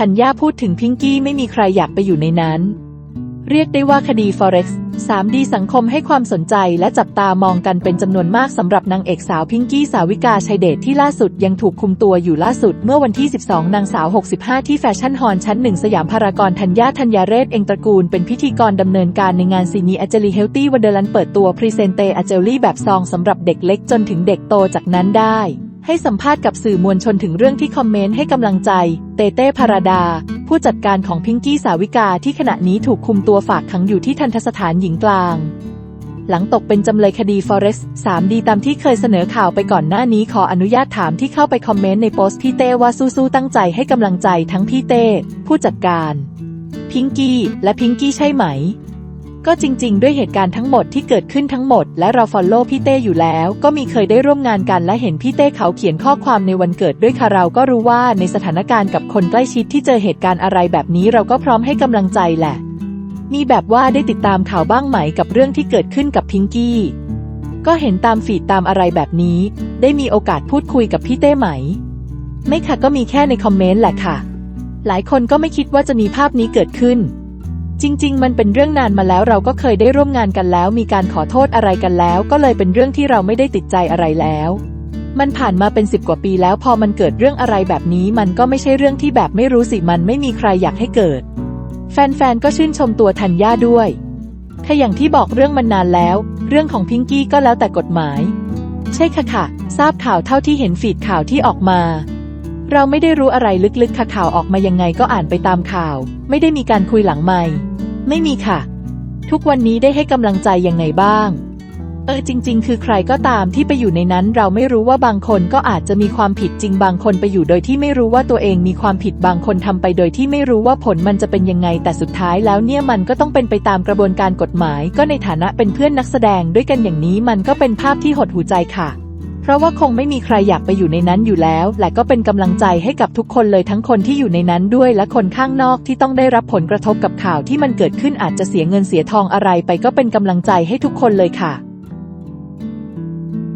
ธัญญาพูดถึงพิงกี้ไม่มีใครอยากไปอยู่ในนั้น เรียกได้ว่าคดี Forex 3D สังคมให้ความสนใจและจับตามองกันเป็นจำนวนมากสำหรับนางเอกสาวพิงกี้สาวิกาชัยเดชที่ล่าสุดยังถูกคุมตัวอยู่ล่าสุดเมื่อวันที่ 12 นางสาว 65 ที่แฟชั่นฮอลล์ชั้นหนึ่งสยามพารากอนธัญญาธัญญาเรศเองตระกูลเป็นพิธีกรดำเนินการในงานซีนีอเจลีเฮลตี้วันเดอร์ลันเปิดตัวพรีเซนเตอเจลี่แบบซองสำหรับเด็กเล็กจนถึงเด็กโตจากนั้นได้ ให้สัมภาษณ์กับสื่อมวลชนถึงเรื่องที่คอมเมนต์ให้กำลังใจ เตเต้พาราดา ผู้จัดการของพิงกี้สาวิกาที่ขณะนี้ถูกคุมตัวฝากขังอยู่ที่ทันทสถานหญิงกลาง หลังตกเป็นจำเลยคดี Forest 3D ตามที่เคยเสนอข่าวไปก่อนหน้านี้ขออนุญาตถามที่เข้าไปคอมเมนต์ในโพสต์พี่เต้ว่าสู้ๆตั้งใจให้กำลังใจทั้งพี่เต้ ผู้จัดการ พิงกี้และพิงกี้ใช่ไหม ก็จริง ๆ ด้วยเหตุการณ์ทั้งหมดที่เกิดขึ้นทั้งหมด และเราฟอลโล่พี่เต้อยู่แล้ว ก็มีเคยได้ร่วมงานกันและเห็นพี่เต้เขาเขียนข้อความในวันเกิดด้วยค่ะเราก็รู้ว่าในสถานการณ์กับคนใกล้ชิดที่เจอเหตุการณ์อะไรแบบนี้เราก็พร้อมให้กำลังใจแหละ มีแบบว่าได้ติดตามข่าวบ้างไหมกับเรื่องที่เกิดขึ้นกับพิงกี้ก็เห็นตามฟีดตามอะไรแบบนี้ ได้มีโอกาสพูดคุยกับพี่เต้ไหม ไม่ค่ะก็มีแค่ในคอมเมนต์แหละค่ะ หลายคนก็ไม่คิดว่าจะมีภาพนี้เกิดขึ้น ริง ๆ มันเป็นเรื่องนานมาแล้วเราก็เคยได้ร่วมงานกันแล้ว มีการขอโทษอะไรกันแล้ว ก็เลยเป็นเรื่องที่เราไม่ได้ติดใจอะไรแล้ว มันผ่านมาเป็นสิบกว่าปีแล้วพอมันเกิดเรื่องอะไรแบบนี้มันก็ไม่ใช่เรื่องที่แบบไม่รู้สิมันไม่มีใครอยากให้เกิด แฟนๆก็ชื่นชมตัวธัญญาด้วยค่ะอย่างที่บอกเรื่องมันนานแล้ว เรื่องของพิงกี้ก็แล้วแต่กฎหมาย ใช่ค่ะค่ะ ทราบข่าวเท่าที่เห็นฟีดข่าวที่ออกมา เราไม่ได้รู้อะไรลึกๆค่ะข่าวออกมายังไงก็อ่านไปตามข่าว ไม่ได้มีการคุยหลังไม่ไม่มีค่ะ ทุกวันนี้ได้ให้กำลังใจยังไงบ้าง เออจริง ๆ คือใครก็ตามที่ไปอยู่ในนั้น เราไม่รู้ว่าบางคนก็อาจจะมีความผิดจริงบางคนไปอยู่โดยที่ไม่รู้ว่าตัวเองมีความผิดบางคนทำไปโดยที่ไม่รู้ว่าผลมันจะเป็นยังไง แต่สุดท้ายแล้วเนี่ยมันก็ต้องเป็นไปตามกระบวนการกฎหมาย ก็ในฐานะเป็นเพื่อนนักแสดงด้วยกันอย่างนี้มันก็เป็นภาพที่หดหูใจค่ะ เพราะว่าคงไม่มีใครอยากไปอยู่ในนั้นอยู่แล้ว และก็เป็นกำลังใจให้กับทุกคนเลยทั้งคนที่อยู่ในนั้นด้วยและคนข้างนอกที่ต้องได้รับผลกระทบกับข่าวที่มันเกิดขึ้นอาจจะเสียเงินเสียทองอะไรไปก็เป็นกำลังใจให้ทุกคนเลยค่ะ